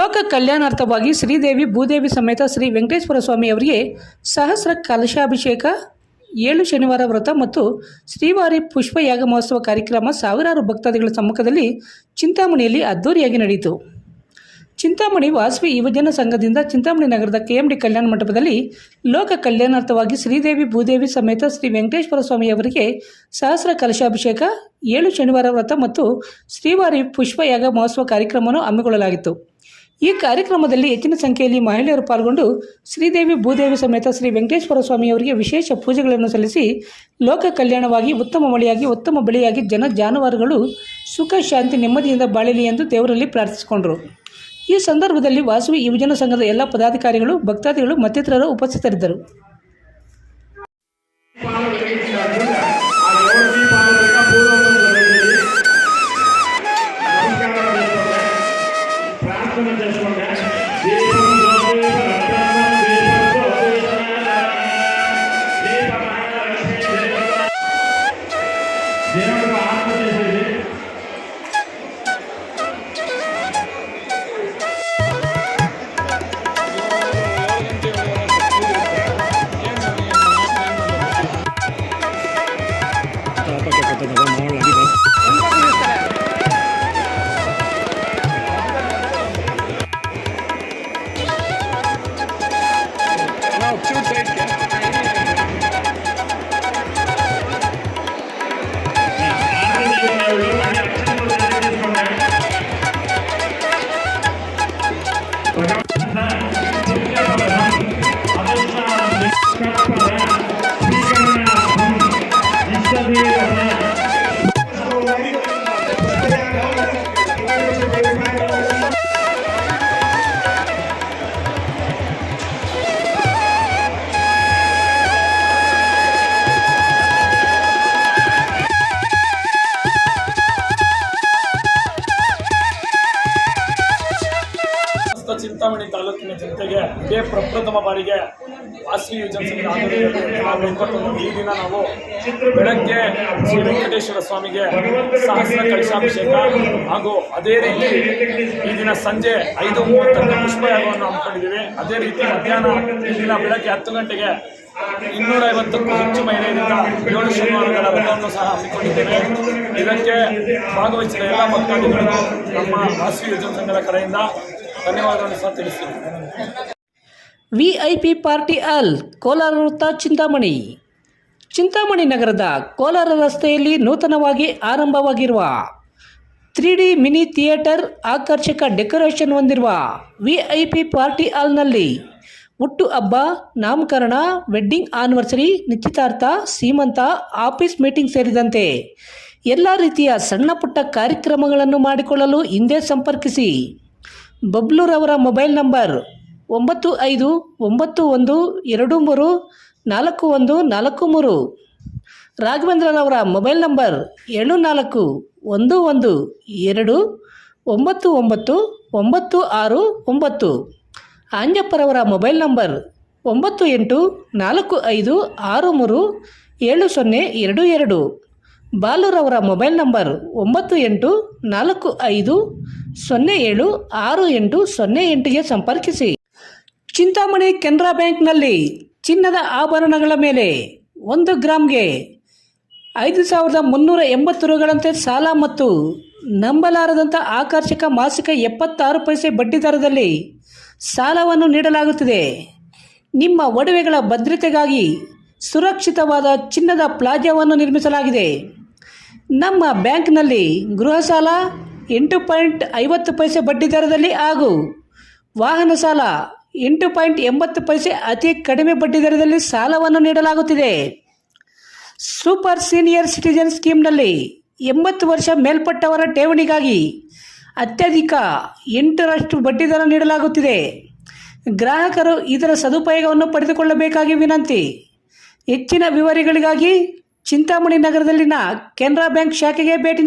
ಲೋಕ ಕಲ್ಯಾಣಾರ್ಥವಾಗಿ ಶ್ರೀದೇವಿ ಭೂದೇವಿ ಸಮೇತ ಶ್ರೀ ವೆಂಕಟೇಶ್ವರ ಸ್ವಾಮಿ ಅವರಿಗೆ ಸಹಸ್ರ ಕಲಶಾಭಿಷೇಕ, ಏಳು ಶನಿವಾರ ವ್ರತ ಮತ್ತು ಶ್ರೀವಾರಿ ಪುಷ್ಪ ಯಾಗ ಮಹೋತ್ಸವ ಕಾರ್ಯಕ್ರಮ ಸಾವಿರಾರು ಭಕ್ತಾದಿಗಳ ಸಮ್ಮುಖದಲ್ಲಿ ಚಿಂತಾಮಣಿಯಲ್ಲಿ ಅದ್ದೂರಿಯಾಗಿ ನಡೆಯಿತು. ಚಿಂತಾಮಣಿ ವಾಸವಿ ಯುವಜನ ಸಂಘದಿಂದ ಚಿಂತಾಮಣಿ ನಗರದ ಕೆಎಂಡಿ ಕಲ್ಯಾಣ ಮಂಟಪದಲ್ಲಿ ಲೋಕ ಕಲ್ಯಾಣಾರ್ಥವಾಗಿ ಶ್ರೀದೇವಿ ಭೂದೇವಿ ಸಮೇತ ಶ್ರೀ ವೆಂಕಟೇಶ್ವರ ಸ್ವಾಮಿ ಅವರಿಗೆ ಸಹಸ್ರ ಕಲಶಾಭಿಷೇಕ, ಏಳು ಶನಿವಾರ ವ್ರತ ಮತ್ತು ಶ್ರೀವಾರಿ ಪುಷ್ಪಯಾಗ ಮಹೋತ್ಸವ ಕಾರ್ಯಕ್ರಮವನ್ನು ಹಮ್ಮಿಕೊಳ್ಳಲಾಗಿತ್ತು. ಈ ಕಾರ್ಯಕ್ರಮದಲ್ಲಿ ಹೆಚ್ಚಿನ ಸಂಖ್ಯೆಯಲ್ಲಿ ಮಹಿಳೆಯರು ಪಾಲ್ಗೊಂಡು ಶ್ರೀದೇವಿ ಭೂದೇವಿ ಸಮೇತ ಶ್ರೀ ವೆಂಕಟೇಶ್ವರ ಸ್ವಾಮಿಯವರಿಗೆ ವಿಶೇಷ ಪೂಜೆಗಳನ್ನು ಸಲ್ಲಿಸಿ ಲೋಕ ಕಲ್ಯಾಣವಾಗಿ ಉತ್ತಮ ಮಳೆಯಾಗಿ, ಉತ್ತಮ ಬೆಳೆಯಾಗಿ ಜನ ಜಾನುವಾರುಗಳು ಸುಖ, ಶಾಂತಿ, ನೆಮ್ಮದಿಯಿಂದ ಬಾಳಲಿ ಎಂದು ದೇವರಲ್ಲಿ ಪ್ರಾರ್ಥಿಸಿಕೊಂಡರು. ಈ ಸಂದರ್ಭದಲ್ಲಿ ವಾಸವಿ ಯುವಜನ ಸಂಘದ ಎಲ್ಲ ಪದಾಧಿಕಾರಿಗಳು, ಭಕ್ತಾದಿಗಳು ಮತ್ತಿತರರು ಉಪಸ್ಥಿತರಿದ್ದರು. ತಾಲೂಕಿನ ಜನತೆಗೆ ಇದೇ ಪ್ರಪ್ರಥಮ ಬಾರಿಗೆ ವಾಸವಿ ಯೋಜನೆ ನಾವು ಇಪ್ಪತ್ತೊಂದು ಈ ದಿನ ನಾವು ಬೆಳಗ್ಗೆ ಶ್ರೀ ವೆಂಕಟೇಶ್ವರ ಸ್ವಾಮಿಗೆ ಸಹಸ್ರ ಕಲಶಾಭಿಷೇಕ ಹಾಗೂ ಅದೇ ರೀತಿ ಈ ದಿನ ಸಂಜೆ ಐದು ಮೂವತ್ತಕ್ಕೆ ಪುಷ್ಪಯಾಗವನ್ನು ಹಮ್ಮಿಕೊಂಡಿದ್ದೀವಿ. ಅದೇ ರೀತಿ ಮಧ್ಯಾಹ್ನ ಈ ದಿನ ಬೆಳಗ್ಗೆ ಹತ್ತು ಗಂಟೆಗೆ ಇನ್ನೂರ ಐವತ್ತಕ್ಕೂ ಹೆಚ್ಚು ಮಹಿಳೆಯರಿಂದ ಏಳು ಶನಿವಾರಗಳ ವ್ರತವನ್ನು ಸಹ ಹಮ್ಮಿಕೊಂಡಿದ್ದೇವೆ. ಇದಕ್ಕೆ ಭಾಗವಹಿಸಿದ ಎಲ್ಲ ಭಕ್ತಾದಿಗಳಿಗೂ ನಮ್ಮ ವಾಸವಿ ಯೋಜನಾ ಸಂಘದ ಕಡೆಯಿಂದ ಧನ್ಯವಾದಗಳನ್ನು ಸಹ ತಿಳಿಸ್ತೀನಿ. ವಿಐಪಿ ಪಾರ್ಟಿ ಅಲ್ ಕೋಲಾರ ವೃತ್ತ ಚಿಂತಾಮಣಿ. ಚಿಂತಾಮಣಿ ನಗರದ ಕೋಲಾರ ರಸ್ತೆಯಲ್ಲಿ ನೂತನವಾಗಿ ಆರಂಭವಾಗಿರುವ ತ್ರೀ ಡಿ ಮಿನಿ ಥಿಯೇಟರ್ ಆಕರ್ಷಕ ಡೆಕೋರೇಷನ್ ಹೊಂದಿರುವ ವಿಐಪಿ ಪಾರ್ಟಿ ಹಾಲ್ನಲ್ಲಿ ಹುಟ್ಟು ಹಬ್ಬ, ನಾಮಕರಣ, ವೆಡ್ಡಿಂಗ್ ಆನಿವರ್ಸರಿ, ನಿಶ್ಚಿತಾರ್ಥ, ಸೀಮಂತ, ಆಫೀಸ್ ಮೀಟಿಂಗ್ ಸೇರಿದಂತೆ ಎಲ್ಲ ರೀತಿಯ ಸಣ್ಣ ಪುಟ್ಟ ಕಾರ್ಯಕ್ರಮಗಳನ್ನು ಮಾಡಿಕೊಳ್ಳಲು ಹಿಂದೆ ಸಂಪರ್ಕಿಸಿ. ಬಬ್ಲೂರವರ ಮೊಬೈಲ್ ನಂಬರ್ ಒಂಬತ್ತು ಐದು ಒಂಬತ್ತು ಒಂದು ಎರಡು ಮೂರು ನಾಲ್ಕು ಒಂದು ನಾಲ್ಕು ಮೂರು. ರಾಘವೇಂದ್ರನವರ ಮೊಬೈಲ್ ನಂಬರ್ ಏಳು ನಾಲ್ಕು ಒಂದು ಒಂದು ಎರಡು ಒಂಬತ್ತು ಒಂಬತ್ತು ಒಂಬತ್ತು ಆರು ಒಂಬತ್ತು. ಆಂಜಪ್ಪರವರ ಮೊಬೈಲ್ ನಂಬರ್ ಒಂಬತ್ತು ಎಂಟು ನಾಲ್ಕು ಐದು ಆರು ಮೂರು ಏಳು ಸೊನ್ನೆ ಎರಡು ಎರಡು. ಬಾಲುರವರ ಮೊಬೈಲ್ ನಂಬರ್ ಒಂಬತ್ತು ಎಂಟು ನಾಲ್ಕು ಐದು ಸೊನ್ನೆ ಏಳು ಆರು ಎಂಟು ಸೊನ್ನೆ ಎಂಟಿಗೆ ಸಂಪರ್ಕಿಸಿ. ಚಿಂತಾಮಣಿ ಕೆನರಾ ಬ್ಯಾಂಕ್ನಲ್ಲಿ ಚಿನ್ನದ ಆಭರಣಗಳ ಮೇಲೆ ಒಂದು ಗ್ರಾಮ್ಗೆ ಐದು ಸಾವಿರದ ಮುನ್ನೂರ ಎಂಬತ್ತು ರುಗಳಂತೆ ಸಾಲ ಮತ್ತು ನಂಬಲಾರದಂಥ ಆಕರ್ಷಕ ಮಾಸಿಕ ಎಪ್ಪತ್ತಾರು ಪೈಸೆ ಬಡ್ಡಿ ದರದಲ್ಲಿ ಸಾಲವನ್ನು ನೀಡಲಾಗುತ್ತಿದೆ. ನಿಮ್ಮ ಒಡವೆಗಳ ಭದ್ರತೆಗಾಗಿ ಸುರಕ್ಷಿತವಾದ ಚಿನ್ನದ ಪ್ಲಾಜಾವನ್ನು ನಿರ್ಮಿಸಲಾಗಿದೆ. ನಮ್ಮ ಬ್ಯಾಂಕ್ನಲ್ಲಿ ಗೃಹ ಸಾಲ ಎಂಟು ಪಾಯಿಂಟ್ ಐವತ್ತು ಪೈಸೆ ಬಡ್ಡಿ ದರದಲ್ಲಿ ಹಾಗೂ ವಾಹನ ಸಾಲ ಎಂಟು ಪಾಯಿಂಟ್ ಎಂಬತ್ತು ಪೈಸೆ ಅತಿ ಕಡಿಮೆ ಬಡ್ಡಿ ದರದಲ್ಲಿ ಸಾಲವನ್ನು ನೀಡಲಾಗುತ್ತಿದೆ. ಸೂಪರ್ ಸೀನಿಯರ್ ಸಿಟಿಜನ್ ಸ್ಕೀಮ್ನಲ್ಲಿ ಎಂಬತ್ತು ವರ್ಷ ಮೇಲ್ಪಟ್ಟವರ ಠೇವಣಿಗಾಗಿ ಅತ್ಯಧಿಕ ಎಂಟರಷ್ಟು ಬಡ್ಡಿದರ ನೀಡಲಾಗುತ್ತಿದೆ. ಗ್ರಾಹಕರು ಇದರ ಸದುಪಯೋಗವನ್ನು ಪಡೆದುಕೊಳ್ಳಬೇಕಾಗಿ ವಿನಂತಿ. ಹೆಚ್ಚಿನ ವಿವರಗಳಿಗಾಗಿ ಚಿಂತಾಮಣಿ ನಗರದಲ್ಲಿನ ಕೆನರಾ ಬ್ಯಾಂಕ್ ಶಾಖೆಗೆ ಭೇಟಿ